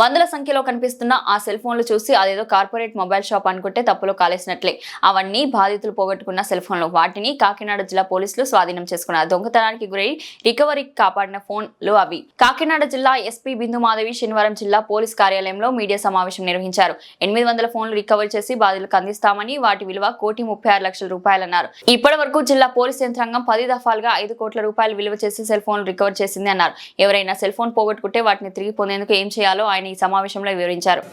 వందల సంఖ్యలో కనిపిస్తున్న ఆ సెల్ ఫోన్లు చూసి అదేదో కార్పొరేట్ మొబైల్ షాప్ అనుకుంటే తప్పులో కాలేసినట్లే. అవన్నీ బాధితులు పోగొట్టుకున్న సెల్ ఫోన్లు వాటిని కాకినాడ జిల్లా పోలీసులు స్వాధీనం చేసుకున్నారు. దొంగతనానికి గురై రికవరీకి కాపాడిన ఫోన్లు అవి. కాకినాడ జిల్లా ఎస్పీ బిందు మాధవి శనివారం జిల్లా పోలీస్ కార్యాలయంలో మీడియా సమావేశం నిర్వహించారు. ఎనిమిది వందల ఫోన్లు రికవర్ చేసి బాధితులకు అందిస్తామని వాటి విలువ కోటి ముప్పై ఆరు లక్షల రూపాయలన్నారు ఇప్పటి వరకు జిల్లా పోలీస్ యంత్రాంగం పది దఫాలుగా ఐదు కోట్ల రూపాయలు విలువ చేసి సెల్ ఫోన్ రికవర్ చేసింది అన్నారు. ఎవరైనా సెల్ ఫోన్ పోగొట్టుకుంటే వాటిని తిరిగి పొందేందుకు ఏం చేయాలో ఆయన ఈ సమావేశంలో వివరించారు.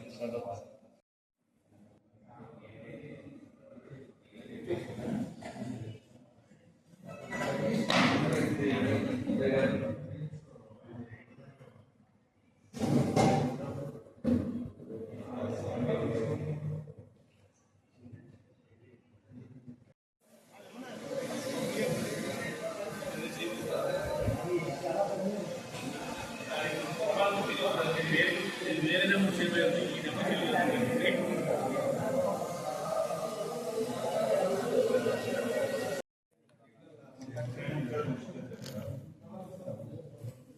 రీసెంట్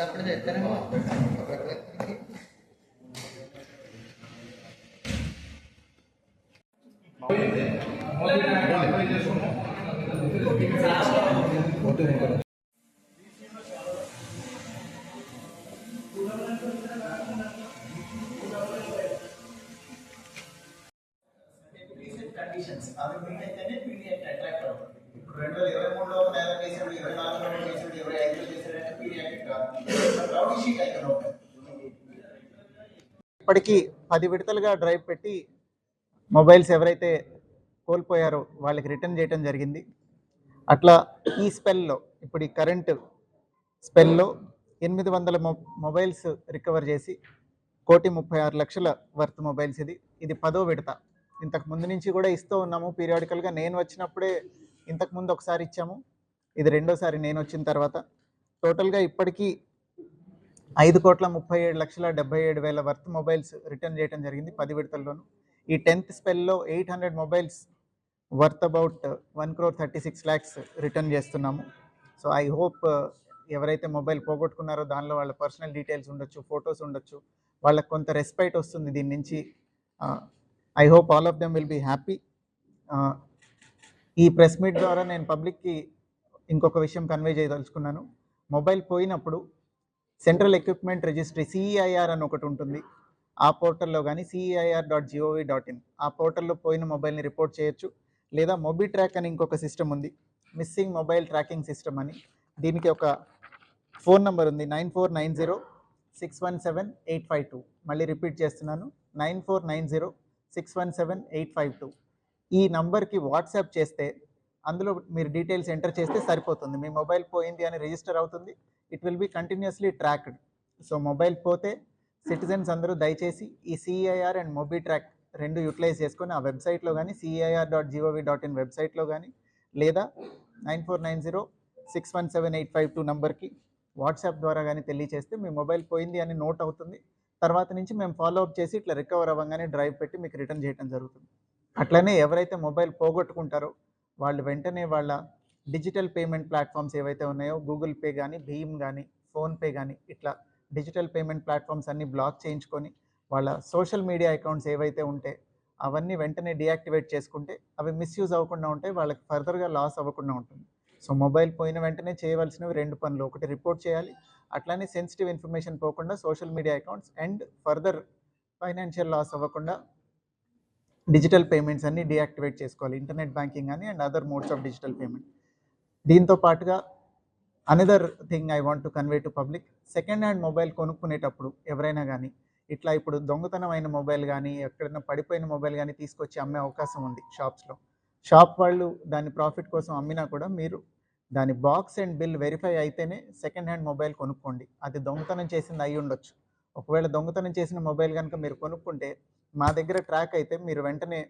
మీట్ అయితేనే పీడియాట్ అట్రాక్ట్ ఇప్పటికీ పది విడతలుగా డ్రైవ్ పెట్టి మొబైల్స్ ఎవరైతే కోల్పోయారో వాళ్ళకి రిటర్న్ చేయడం జరిగింది. అట్లా ఈ స్పెల్లో ఇప్పుడు ఈ కరెంట్ స్పెల్లో ఎనిమిది వందల మొ మొబైల్స్ రికవర్ చేసి కోటి ముప్పై ఆరు లక్షల వర్త్ మొబైల్స్ ఇది. ఇది పదో విడత. ఇంతకు ముందు నుంచి కూడా ఇస్తూ ఉన్నాము పీరియాడికల్గా. నేను వచ్చినప్పుడే ఇంతకు ముందు ఒకసారి ఇచ్చాము. ఇది రెండోసారి నేను వచ్చిన తర్వాత టోటల్గా ఇప్పటికీ ఐదు కోట్ల ముప్పై ఏడు లక్షల డెబ్బై ఏడు వేల వర్త్ మొబైల్స్ రిటర్న్ చేయడం జరిగింది పది విడతల్లోనూ. ఈ tenth స్పెల్లో eight hundred mobiles worth about one crore thirty six lakhs return చేస్తున్నాము. సో ఐ హోప్ ఎవరైతే మొబైల్ పోగొట్టుకున్నారో దానిలో వాళ్ళ పర్సనల్ డీటెయిల్స్ ఉండొచ్చు ఫొటోస్ ఉండొచ్చు. వాళ్ళకి కొంత రెస్పైట్ వస్తుంది దీని నుంచి. I hope all of them will be happy. ఈ ప్రెస్ మీట్ ద్వారా నేను పబ్లిక్కి ఇంకొక విషయం కన్వే చేయదలుచుకున్నాను. మొబైల్ పోయినప్పుడు సెంట్రల్ ఎక్విప్మెంట్ రిజిస్ట్రీ సిఈఐఆర్ అని ఒకటి ఉంటుంది. ఆ పోర్టల్లో కానీ CEIR dot gov dot in ఆ పోర్టల్లో పోయిన మొబైల్ని రిపోర్ట్ చేయొచ్చు. లేదా మొబీ ట్రాక్ అని ఇంకొక సిస్టమ్ ఉంది. మిస్సింగ్ మొబైల్ ట్రాకింగ్ సిస్టమ్ అని. దీనికి ఒక ఫోన్ నెంబర్ ఉంది. Nine four nine zero six one seven eight five two. మళ్ళీ రిపీట్ చేస్తున్నాను. Nine four nine zero six one seven eight five two. ఈ నంబర్కి వాట్సాప్ చేస్తే అందులో మీరు డీటెయిల్స్ ఎంటర్ చేస్తే సరిపోతుంది. మీ మొబైల్ పోయింది అని రిజిస్టర్ అవుతుంది. It will be continuously tracked so mobile పోతే సిటిజన్స్ అందరూ దయచేసి ఈ సిఐఆర్ అండ్ మొబీ ట్రాక్ రెండు యూటిలైజ్ చేసుకొని ఆ వెబ్సైట్లో కానీ CIR dot gov dot in వెబ్సైట్లో కానీ లేదా nine four nine zero six one seven eight five two నంబర్కి వాట్సాప్ ద్వారా కానీ తెలియచేస్తే మీ మొబైల్ పోయింది అని నోట్ అవుతుంది. తర్వాత నుంచి మేము ఫాలో అప్ చేసి ఇట్లా రికవర్ అవ్వగానే డ్రైవ్ పెట్టి మీకు రిటర్న్ చేయడం జరుగుతుంది. అట్లనే ఎవరైతే మొబైల్ పోగొట్టుకుంటారో వాళ్ళు వెంటనే వాళ్ళ డిజిటల్ పేమెంట్ ప్లాట్ఫామ్స్ ఏవైతే ఉన్నాయో గూగుల్ పే కానీ భీమ్ కానీ ఫోన్పే కానీ ఇట్లా డిజిటల్ పేమెంట్ ప్లాట్ఫామ్స్ అన్నీ బ్లాక్ చేయించుకొని వాళ్ళ సోషల్ మీడియా అకౌంట్స్ ఏవైతే ఉంటే అవన్నీ వెంటనే డియాక్టివేట్ చేసుకుంటే అవి మిస్యూజ్ అవ్వకుండా ఉంటాయి వాళ్ళకి ఫర్దర్గా లాస్ అవ్వకుండా ఉంటుంది. సో మొబైల్ పోయిన వెంటనే చేయవలసినవి రెండు పనులు. ఒకటి రిపోర్ట్ చేయాలి. అట్లానే సెన్సిటివ్ ఇన్ఫర్మేషన్ పోకుండా social media accounts and further financial loss అవ్వకుండా డిజిటల్ పేమెంట్స్ అన్ని డీయాక్టివేట్ చేసుకోవాలి. ఇంటర్నెట్ బ్యాంకింగ్ అని and other modes of digital payment. దీంతో పాటుగా another thing I want to convey to public. Second hand mobile కొనుక్కునేటప్పుడు ఎవరైనా కానీ ఇట్లా ఇప్పుడు దొంగతనమైన మొబైల్ కానీ ఎక్కడైనా పడిపోయిన మొబైల్ కానీ తీసుకొచ్చి అమ్మే అవకాశం ఉంది షాప్స్లో. షాప్ వాళ్ళు దాని ప్రాఫిట్ కోసం అమ్మినా కూడా మీరు దాని బాక్స్ అండ్ బిల్ వెరిఫై అయితేనే సెకండ్ హ్యాండ్ మొబైల్ కొనుక్కోండి. అది దొంగతనం చేసింది అయి ఉండొచ్చు ఒకవేళ దొంగతనం చేసిన మొబైల్ కనుక మీరు కొనుక్కుంటే మా దగ్గర ట్రాక్ అయితే మీరు వెంటనే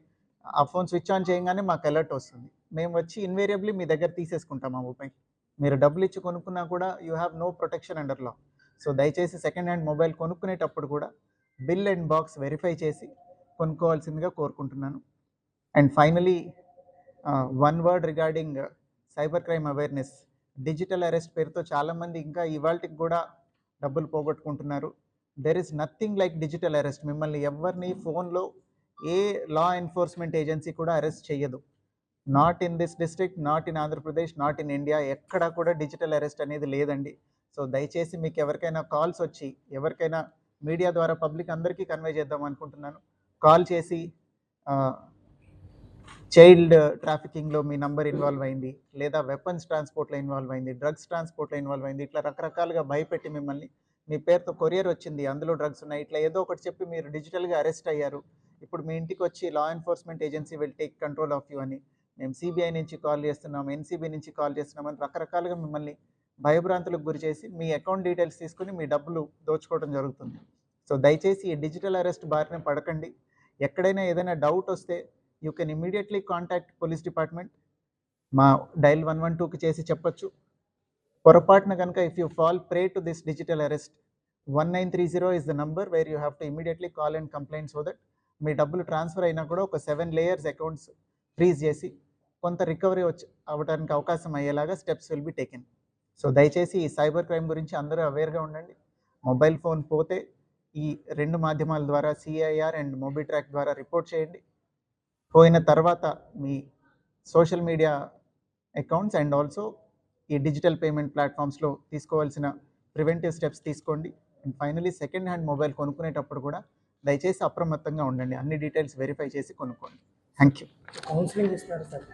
ఆ ఫోన్ స్విచ్ ఆన్ చేయగానే మాకు అలర్ట్ వస్తుంది. మేము వచ్చి ఇన్వేరియబ్లీ మీ దగ్గర తీసేసుకుంటాం ఆ మొబైల్ మీరు డబ్బులు ఇచ్చి కొనుక్కున్నా కూడా you have no protection under law so దయచేసి సెకండ్ హ్యాండ్ మొబైల్ కొనుక్కునేటప్పుడు కూడా బిల్ అండ్ బాక్స్ వెరిఫై చేసి కొనుక్కోవాల్సిందిగా కోరుకుంటున్నాను. And finally one word regarding cyber crime awareness digital arrest పేరుతో చాలామంది ఇంకా ఇవాళకి కూడా డబ్బులు పోగొట్టుకుంటున్నారు. There is nothing like digital arrest మిమ్మల్ని ఎవరిని ఫోన్లో ఏ లా ఎన్ఫోర్స్మెంట్ ఏజెన్సీ కూడా అరెస్ట్ చేయదు not in this district not in Andhra Pradesh not in India ఎక్కడా కూడా డిజిటల్ అరెస్ట్ అనేది లేదండి. సో దయచేసి మీకు ఎవరికైనా కాల్స్ వచ్చి ఎవరికైనా మీడియా ద్వారా పబ్లిక్ అందరికీ కన్వే చేద్దాం అనుకుంటున్నాను. కాల్ చేసి చైల్డ్ ట్రాఫికింగ్లో మీ నంబర్ ఇన్వాల్వ్ అయింది లేదా వెపన్స్ ట్రాన్స్పోర్ట్లో ఇన్వాల్వ్ అయింది డ్రగ్స్ ట్రాన్స్పోర్ట్లో ఇన్వాల్వ్ అయింది ఇట్లా రకరకాలుగా భయపెట్టి మిమ్మల్ని మీ పేరుతో కొరియర్ వచ్చింది అందులో డ్రగ్స్ ఉన్నాయి. ఇట్లా ఏదో ఒకటి చెప్పి మీరు డిజిటల్గా అరెస్ట్ అయ్యారు. ఇప్పుడు మీ ఇంటికి వచ్చి law enforcement agency will take control of you అని. మేము సిబిఐ నుంచి కాల్ చేస్తున్నాం ఎన్సీబీ నుంచి కాల్ చేస్తున్నాం అని రకరకాలుగా మిమ్మల్ని భయభ్రాంతులకు గురి చేసి మీ అకౌంట్ డీటెయిల్స్ తీసుకుని మీ డబ్బులు దోచుకోవడం జరుగుతుంది. సో దయచేసి ఈ డిజిటల్ అరెస్ట్ బారిన పడకండి. ఎక్కడైనా ఏదైనా డౌట్ వస్తే you can immediately contact police department మా డైల్ వన్ వన్ టూకి చేసి చెప్పొచ్చు. పొరపాటున కనుక if you fall prey to this digital arrest one nine three zero is the number where you have to immediately call and complaint so that మీ డబ్బులు transfer అయినా కూడా ఒక సెవెన్ లేయర్స్ అకౌంట్స్ ఫ్రీజ్ చేసి కొంత రికవరీ వచ్చి అవ్వడానికి అవకాశం అయ్యేలాగా steps will be taken so దయచేసి ఈ సైబర్ క్రైమ్ గురించి అందరూ అవేర్గా ఉండండి. మొబైల్ ఫోన్ పోతే ఈ రెండు మాధ్యమాల ద్వారా సిఐఆర్ అండ్ మొబిట్రాక్ ద్వారా రిపోర్ట్ చేయండి. పోయిన తర్వాత మీ social media accounts and also ఈ డిజిటల్ పేమెంట్ ప్లాట్ఫామ్స్లో తీసుకోవాల్సిన ప్రివెంటివ్ స్టెప్స్ తీసుకోండి. And finally second hand mobile కొనుక్కునేటప్పుడు కూడా దయచేసి అప్రమత్తంగా ఉండండి. అన్ని డీటెయిల్స్ వెరిఫై చేసి కొనుక్కోండి. థ్యాంక్ యూ కౌన్సిలింగ్ ఇస్తారు సార్.